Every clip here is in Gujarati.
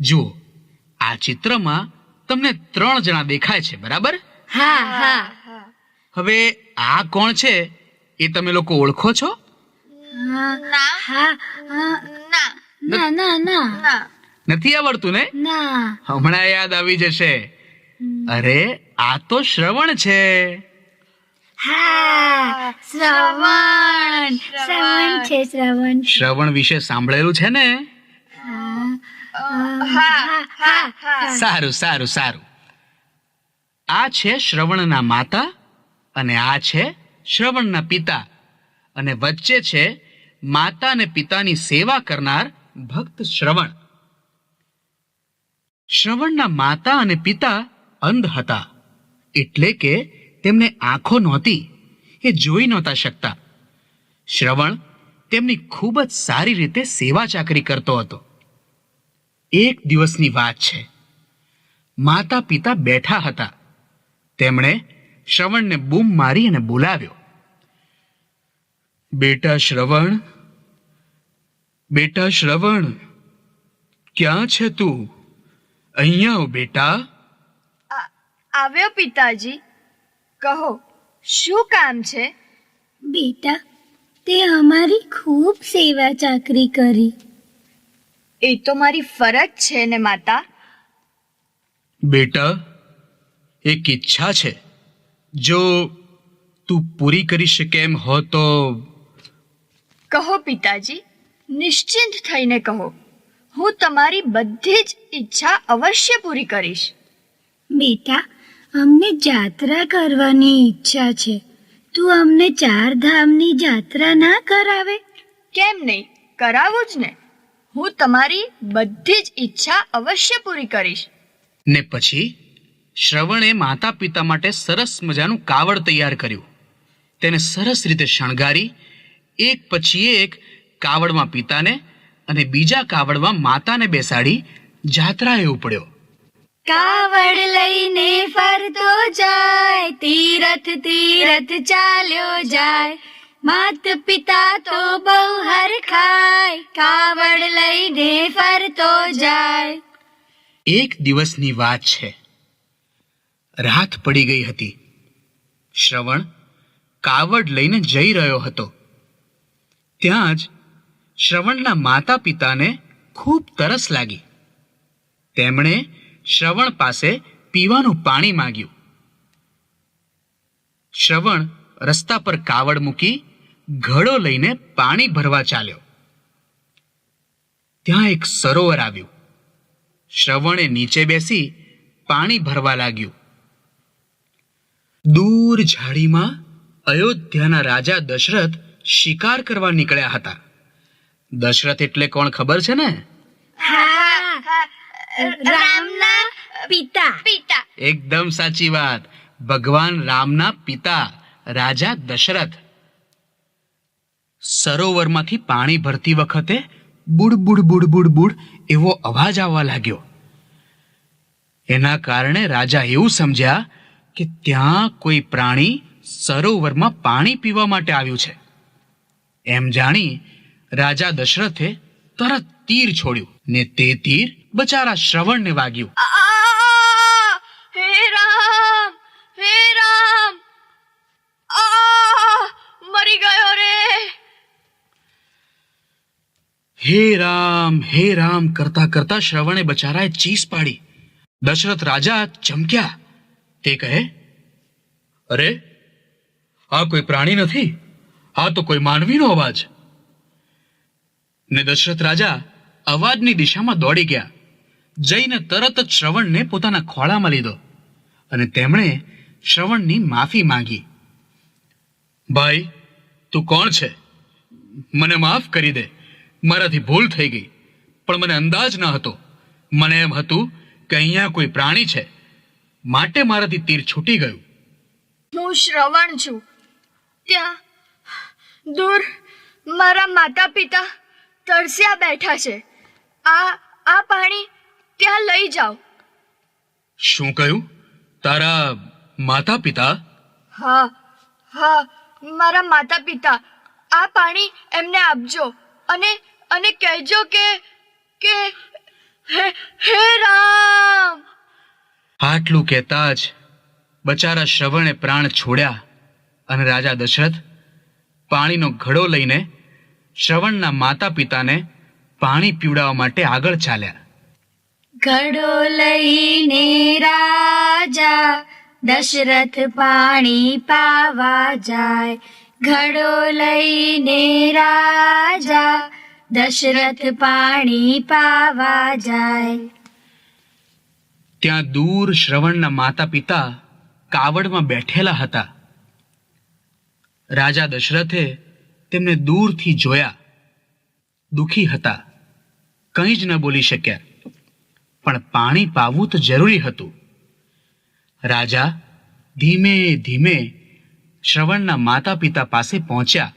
જુઓ આ ચિત્રમાં તમને ત્રણ જણા દેખાય છે બરાબર? હા હા. હવે આ કોણ છે એ તમે લોકો ઓળખો છો? ના. હા હા. ના. ના ના ના ના. નથી આવડતું ને? ના. હમણાં યાદ આવી જશે. અરે આ તો શ્રવણ છે. હા શ્રવણ. શ્રવણ છે શ્રવણ. શ્રવણ વિશે સાંભળેલું છે ને? સારું સારું સારું. આ છે શ્રવણના માતા અને આ છે શ્રવણના પિતા. અને વચ્ચે છે માતા અને પિતાની સેવા કરનાર ભક્ત શ્રવણ. શ્રવણના માતા અને પિતા અંધ હતા. એટલે કે તેમને આંખો નહોતી એ જોઈ નહોતા શકતા. શ્રવણ તેમની ખૂબ જ સારી રીતે સેવા ચાકરી કરતો હતો. એક દિવસની વાત છે. માતા પિતા બેઠા હતા. તેમણે શ્રવણને બૂમ મારી અને બોલાવ્યો. બેટા શ્રવણ બેટા શ્રવણ ક્યાં છે તું? અહીંયા હો બેટા. આવ્યો પિતાજી. કહો શું કામ છે? બેટા તે અમારી ખૂબ સેવા ચાકરી કરી. એ તો મારી ફરજ છે ને માતા. બેટા એક ઈચ્છા છે. જો તું પૂરી કરી શકે એમ હો તો કહો પિતાજી નિશ્ચિંત થઈને કહો. હું તમારી બધી જ ઈચ્છા અવશ્ય પૂરી કરીશ. બેટા અમને જાત્રા કરવાની ઈચ્છા છે. તું અમને ચાર ધામની જાત્રા ના કરાવે. કેમ નહીં? કરાવું જ ને. હું તમારી બધી જ ઈચ્છા અવશ્ય પૂરી કરીશ. ને પછી શ્રવણે માતા પિતા માટે સરસ મજાનું કાવડ તૈયાર કર્યું. તેને સરસ રીતે શણગારી એક પછી એક કાવડમાં પિતાને અને બીજા કાવડમાં માતાને બેસાડી જાત્રાએ ઉપડ્યો. કાવડ લઈને ફરતો જાય તીરથ તીરથ ચાલ્યો જાય. માત પિતા તો બહુ હર ખાય કાવડ લઈને ફરતો જાય. એક દિવસની વાત છે. રાત પડી ગઈ હતી. શ્રવણ કાવડ લઈને જઈ રહ્યો હતો. ત્યાં જ શ્રવણના માતા પિતાને ખૂબ તરસ લાગી. તેમણે શ્રવણ પાસે પીવાનું પાણી માંગ્યું. શ્રવણ રસ્તા પર કાવડ મૂકી ઘડો લઈને પાણી ભરવા ચાલ્યો. ત્યાં એક સરોવર આવ્યું. શ્રવણે નીચે બેસી પાણી ભરવા લાગ્યું. દૂર ઝાડીમાં અયોધ્યાના રાજા દશરથ શિકાર કરવા નીકળ્યા હતા. દશરથ એટલે કોણ ખબર છે ને? રામના પિતા પિતા. એકદમ સાચી વાત. ભગવાન રામના પિતા રાજા દશરથ. સરોવરમાંથી પાણી ભરતી વખતે બુડ બુડ બુડ એવો અવાજ આવવા લાગ્યો. એના કારણે રાજા એવું સમજ્યા કે ત્યાં કોઈ પ્રાણી સરોવરમાં પાણી પીવા માટે આવ્યું છે. એમ જાણી રાજા દશરથે તરત તીર છોડ્યું ને તે તીર બચારા શ્રવણને વાગ્યું. હે રામ હે રામ કરતા કરતા શ્રવણે બચારાએ ચીસ પાડી. દશરથ રાજા ચમક્યા. તે કહે, અરે, આ કોઈ પ્રાણી નથી? આ તો કોઈ માનવીનો અવાજ. ને દશરથ રાજા અવાજની દિશામાં દોડી ગયા. જઈને તરત જ શ્રવણને પોતાના ખોળામાં લીધો અને તેમણે શ્રવણની માફી માંગી. ભાઈ, તું કોણ છે? મને માફ કરી દે. મારાથી ભૂલ થઈ ગઈ. પણ મને અંદાજ ન હતો. મને એમ હતું કે અહીંયા કોઈ પ્રાણી છે. માટે મારાથી તીર છૂટી ગયું. હું શ્રવણ છું. ત્યાં દૂર મારા માતા પિતા તરસ્યા બેઠા છે. આ આ પાણી ત્યાં લઈ જાઓ. શું કહ્યું? તારા માતા પિતા હા હા મારા માતા પિતા આ પાણી એમને આપજો. અને અને કહેજો કે કે હે રામ! આટલું કહેતા જ બચારા શ્રવણે પ્રાણ છોડ્યા અને રાજા દશરથ પાણીનો ઘડો લઈને શ્રવણના માતા પિતાને પાણી પીવડાવવા માટે આગળ ચાલ્યા. ઘડો લઈને રાજા દશરથ પાણી પાવા જાય. ઘડો લઈને રાજા, દશરથ પાણી પાવા જાય. ત્યાં દૂર શ્રવણના માતા પિતા કાવડમાં બેઠેલા હતા. રાજા દશરથે તેમને દૂરથી જોયા. દુખી હતા. કંઈ જ ન બોલી શક્યા. પણ પાણી પાવું તો જરૂરી હતું. રાજા ધીમે ધીમે શ્રવણના માતા પિતા પાસે પહોંચ્યા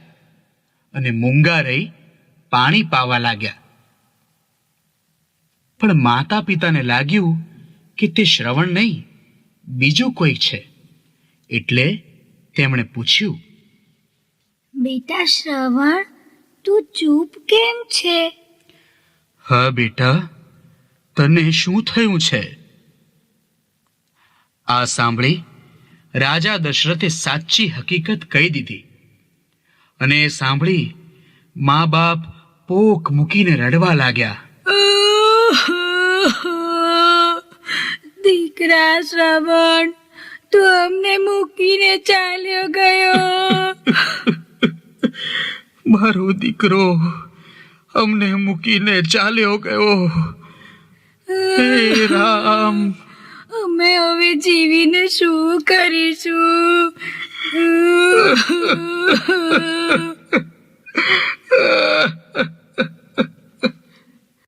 અને મૂંગા રહી પાણી પાવા લાગ્યા. પણ માતા પિતાને લાગ્યું કે તે શ્રવણ નહીં બીજું કોઈ છે. એટલે તેમણે પૂછ્યું બેટા શ્રવણ તું ચૂપ કેમ છે? હા બેટા તને શું થયું છે? આ સાંભળી રાજા દશરથે સાચી હકીકત કહી દીધી અને એ સાંભળી મા બાપ પોક મૂકીને રડવા લાગ્યા. દીકરા શ્રવણ તું અમને મૂકીને ચાલ્યો ગયો. મારો દીકરો અમને મૂકીને ચાલ્યો ગયો. હે રામ. અમે હવે જીવીને શું કરીશું?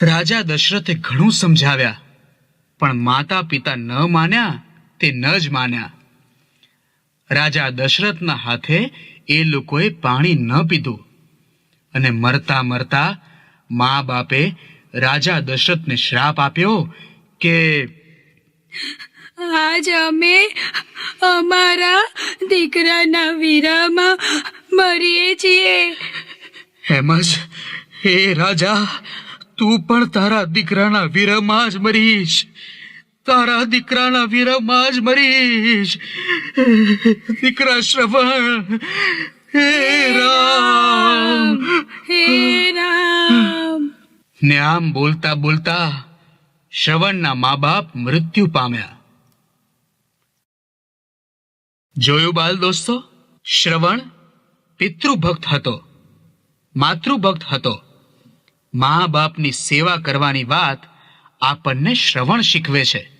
રાજા દશરથે ઘણું સમજાવ્યા, પણ માતા પિતા ન માન્યા તે ન જ માન્યા. રાજા દશરથના હાથે એ લોકોએ પાણી ન પીધું અને મરતા મરતા મા બાપે રાજા દશરથને શ્રાપ આપ્યો કે આજ અમે અમારા દીકરાના વીરામાં મરીએ છીએ. એમ જ હે રાજા તું પણ તારા દીકરાના વીરમાં જ મરીશ. તારા દીકરાના વીરમાં જ મરીશ. દીકરા શ્રવણ હે રામ. હે રામ. ને આમ બોલતા બોલતા શ્રવણના મા બાપ મૃત્યુ પામ્યા. જોયું બાલ દોસ્તો? શ્રવણ પિતૃભક્ત હતો, માતૃભક્ત હતો. મા બાપની સેવા કરવાની વાત આપણને શ્રવણ શીખવે છે.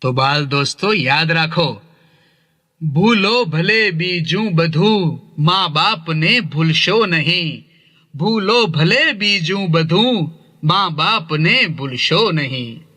તો બાલ દોસ્તો, યાદ રાખો, ભૂલો ભલે બીજું બધું મા બાપને ભૂલશો નહીં. ભૂલો ભલે બીજું બધું મા બાપને ભૂલશો નહીં.